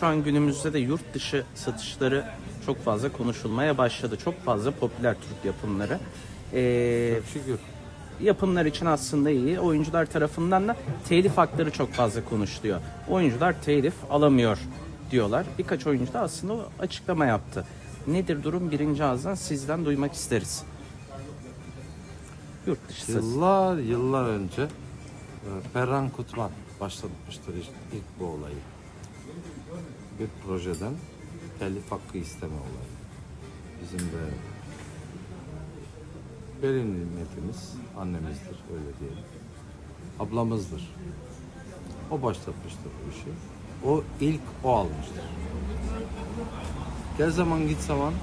Şu an günümüzde de yurt dışı satışları çok fazla konuşulmaya başladı. Çok fazla popüler Türk yapımları. Ee, Şükür. yapımlar için aslında iyi. Oyuncular tarafından da telif hakları çok fazla konuşuluyor. Oyuncular telif alamıyor diyorlar. Birkaç oyuncu da aslında o açıklama yaptı. Nedir durum birinci ağızdan sizden duymak isteriz. Yurt dışı satış. Yıllar yıllar önce e, Ferhan Kutman başlatmıştır ilk, ilk bu olayı. Bir projeden telif hakkı isteme olayı. Bizim de belin nimetimiz annemizdir öyle diyelim. Ablamızdır. O başlatmıştır bu işi. O ilk o almıştır. Gel zaman git zaman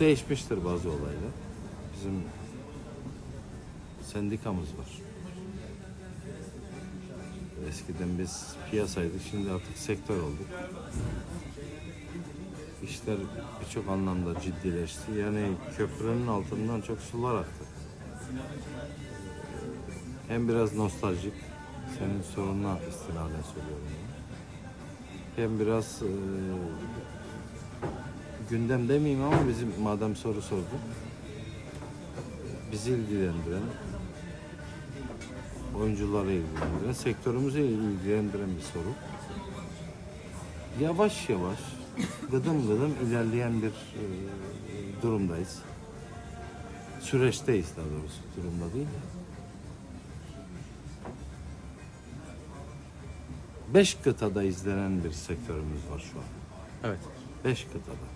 değişmiştir bazı olaylar. Bizim sendikamız var. Eskiden biz piyasaydık, şimdi artık sektör olduk. İşler birçok anlamda ciddileşti. Yani köprünün altından çok sular aktı. Hem biraz nostaljik, senin sorununa istinaden söylüyorum bunu. Hem biraz e, gündem demeyeyim ama bizim madem soru sordu bizi ilgilendiren, oyuncuları ilgilendiren, sektörümüzü ilgilendiren bir soru. Yavaş yavaş, gıdım gıdım ilerleyen bir e, durumdayız. Süreçteyiz daha doğrusu, durumda değil. Beş kıtada izlenen bir sektörümüz var şu an. Evet. Beş kıtada.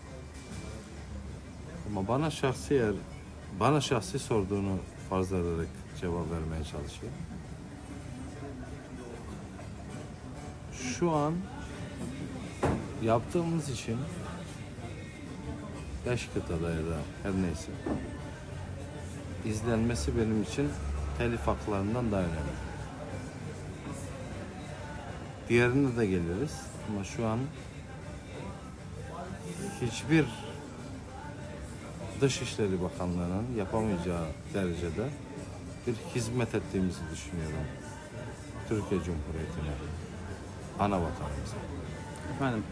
Ama bana şahsi yer, bana şahsi sorduğunu farz ederek cevap vermeye çalışıyorum. Şu an yaptığımız için beş kıtada ya da her neyse izlenmesi benim için telif haklarından daha önemli. Diğerine de geliriz ama şu an hiçbir Dışişleri Bakanlığı'nın yapamayacağı derecede bir hizmet ettiğimizi düşünüyorum. Türkiye Cumhuriyeti'ne, ana vatanımıza. Efendim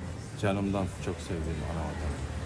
Canımdan çok sevdiğim ana vatanım.